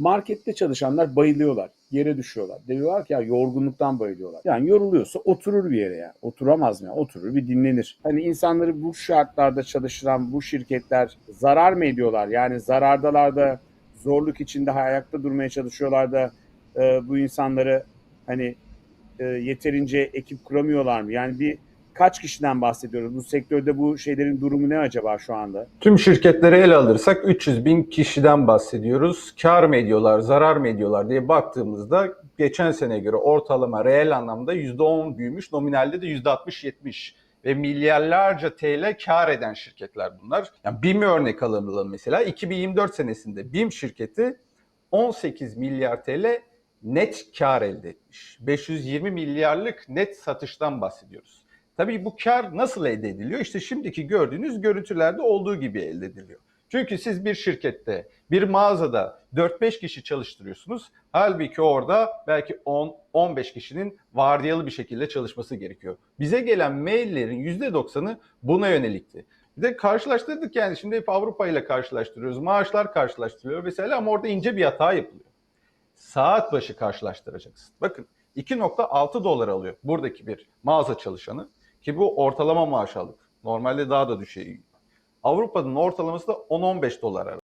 Markette çalışanlar bayılıyorlar. Yere düşüyorlar. Diyorlar ki ya yorgunluktan bayılıyorlar. Yani yoruluyorsa oturur bir yere ya. Oturamaz mı ya? Oturur bir dinlenir. Hani insanları bu şartlarda çalıştıran bu şirketler zarar mı ediyorlar? Yani zarardalar da zorluk içinde ayakta durmaya çalışıyorlar da e, bu insanları hani e, yeterince ekip kuramıyorlar mı? Yani bir kaç kişiden bahsediyoruz? Bu sektörde bu şeylerin durumu ne acaba şu anda? Tüm şirketleri ele alırsak 300 bin kişiden bahsediyoruz. Kar mı ediyorlar, zarar mı ediyorlar diye baktığımızda geçen sene göre ortalama reel anlamda %10 büyümüş, nominalde de %60-70 ve milyarlarca TL kar eden şirketler bunlar. Yani BİM'i örnek alalım mesela. 2024 senesinde BİM şirketi 18 milyar TL net kar elde etmiş. 520 milyarlık net satıştan bahsediyoruz. Tabii bu kar nasıl elde ediliyor? İşte şimdiki gördüğünüz görüntülerde olduğu gibi elde ediliyor. Çünkü siz bir şirkette, bir mağazada 4-5 kişi çalıştırıyorsunuz. Halbuki orada belki 10-15 kişinin vardiyalı bir şekilde çalışması gerekiyor. Bize gelen maillerin %90'ı buna yönelikti. Bir de karşılaştırdık yani şimdi hep Avrupa ile karşılaştırıyoruz. Maaşlar karşılaştırılıyor mesela ama orada ince bir hata yapılıyor. Saat başı karşılaştıracaksın. Bakın 2.6 dolar alıyor buradaki bir mağaza çalışanı. Ki bu ortalama maaş aldık. Normalde daha da düşüyor. Avrupa'nın ortalaması da 10-15 dolar arası.